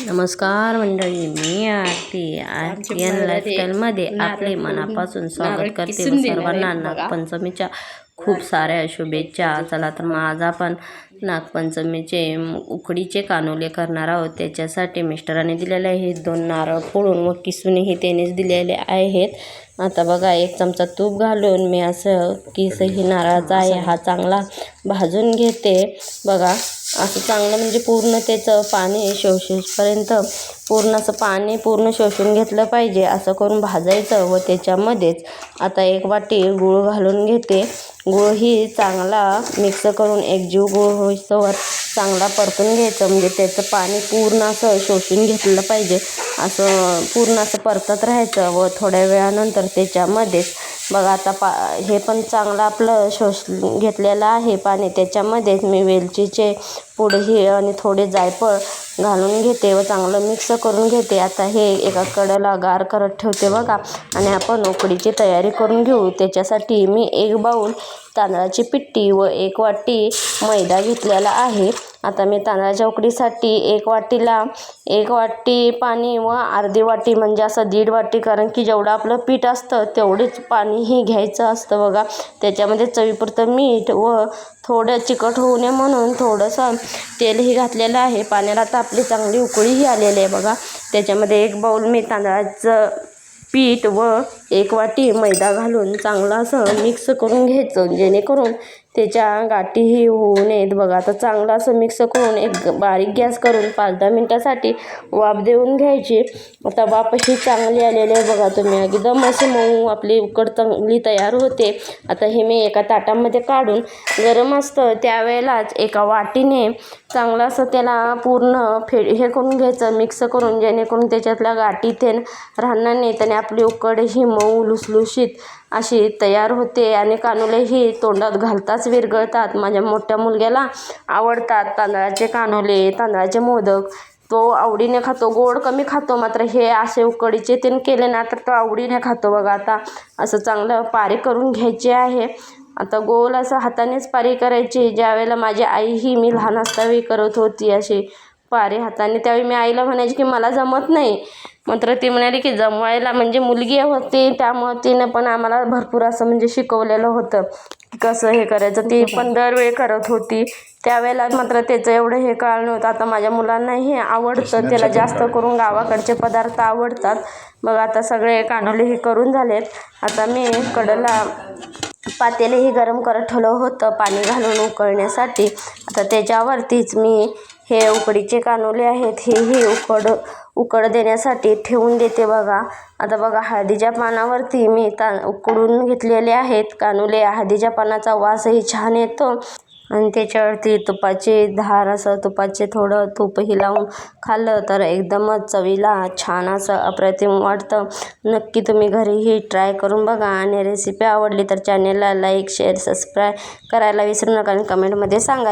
नमस्कार मंडळी मी आरती. आरती अँड लाईफस्टाईलमध्ये आपले मनापासून स्वागत करते व सर्वांना. नागपंचमीच्या खूप साऱ्या शुभेच्छा. चला तर मग आज आपण नागपंचमीचे उकडीचे कानोले करणार आहोत. त्याच्यासाठी मिस्टरांनी दिलेले आहेत दोन नारळ फोडून व किसूनही त्यानेच दिलेले आहेत. आता बघा एक चमचा तूप घालून मी असं किसही नारळाचा आहे हा चांगला भाजून घेते. बघा असं चांगलं म्हणजे पूर्ण त्याचं पाणी शोषेपर्यंत पूर्ण असं पाणी पूर्ण शोषून घेतलं पाहिजे असं करून भाजायचं व त्याच्यामध्येच आता एक वाटी गूळ घालून घेते. गूळही चांगला मिक्स करून एकजीव गूळ होईसवर चांगला परतून घ्यायचं म्हणजे त्याचं पाणी पूर्ण असं शोषून घेतलं पाहिजे. असं पूर्ण असं परतत राहायचं व थोड्या वेळानंतर त्याच्यामध्येच बघा आता पा हे पण चांगलं आपलं शोष घेतलेलं आहे पाणी. त्याच्यामध्येच मी वेलचीचे पुढेही आणि थोडे जायफळ घालून घेते व चांगलं मिक्स करून घेते. आता हे एका कडेला गार करत ठेवते बघा. आणि आपण उकडीची तयारी करून घेऊ. त्याच्यासाठी मी एक बाऊल तांदळाची पिट्टी व एक वाटी मैदा घेतलेला आहे. आता मी तांदळाच्या उकडीसाठी एक वाटीला एक वाटी पाणी व अर्धी वाटी म्हणजे असं दीड वाटी कारण की जेवढं आपलं पीठ असतं तेवढेच पाणीही घ्यायचं असतं बघा. त्याच्यामध्ये चवीपुरतं मीठ व थोडं चिकट होऊ नये म्हणून थोडंसं तेलही घातलेलं आहे. पाण्याला आता आपली चांगली उकळीही आलेली आहे बघा. त्याच्यामध्ये एक बाऊल मी तांदळाचं पीठ व एक वाटी मैदा घालून चांगलं असं मिक्स करून घ्यायचं. जेणेकरून त्याच्या गाठीही होऊ नयेत. बघा आता चांगलं असं मिक्स करून एक बारीक गॅस करून पाच दहा मिनटासाठी वाफ देऊन घ्यायची. आता वाफ अशी चांगली आलेली आहे बघा तुम्ही. एकदम असे मऊ आपली उकड चांगली तयार होते. आता हे मी एका ताटामध्ये काढून गरम असतं. त्यावेळेलाच एका वाटीने चांगलं असं त्याला पूर्ण फे हे करून घ्यायचं. मिक्स करून जेणेकरून त्याच्यातल्या गाठी ते राहणार नाहीत आणि आपली उकड ही मऊ लुसलुशीत अशी तयार होते. आणि कानोलेही तोंडात घालताच विरघळतात. माझ्या मोठ्या मुलग्याला आवडतात तांदळाचे कानोले तांदळाचे मोदक. तो आवडीने खातो गोड कमी खातो. मात्र हे असे उकडीचे ते केले ना तर तो आवडीने खातो बघा आता. असं चांगलं पारी करून घ्यायचे आहे. आता गोल असं हातानेच पारी करायची. ज्यावेळेला माझी आई ही मी लहान असतावेळी करत होती अशी पारी हाताने त्यावेळी मी आईला म्हणायची की मला जमत नाही. मात्र ती म्हणाली की जमवायला म्हणजे मुलगी होती त्यामुळं तिनं पण आम्हाला भरपूर असं म्हणजे शिकवलेलं होतं. कसं हे करायचं ती पण दरवेळी करत होती. त्यावेळेला मात्र त्याचं एवढं हे काळ नव्हतं. आता माझ्या मुलांनाही आवडतं. त्याला जास्त करून गावाकडचे पदार्थ आवडतात. मग आता सगळे कानोले हे करून झालेत. आता मी कडला पातेलेही गरम करत ठेवलं होतं पाणी घालून उकळण्यासाठी. आता त्याच्यावरतीच मी हे उकडीचे कानोले आहेत. हेही उकड उकड देण्यासाठी ठेवून देते बघा. आता बघा हळदीच्या पानावरती मी ता उकडून घेतलेले आहेत कानोले. हळदीच्या पानाचा वासही छान येतो. आणि त्याच्यावरती तुपाचे धार असं तुपाचे थोडं तूपही लावून खाल्लं तर एकदमच चवीला छान असं अप्रतिम वाटतं. नक्की तुम्ही घरीही ट्राय करून बघा. आणि रेसिपी आवडली तर चॅनेलला लाईक शेअर सबस्क्राईब करायला विसरू नका आणि कमेंटमध्ये सांगा.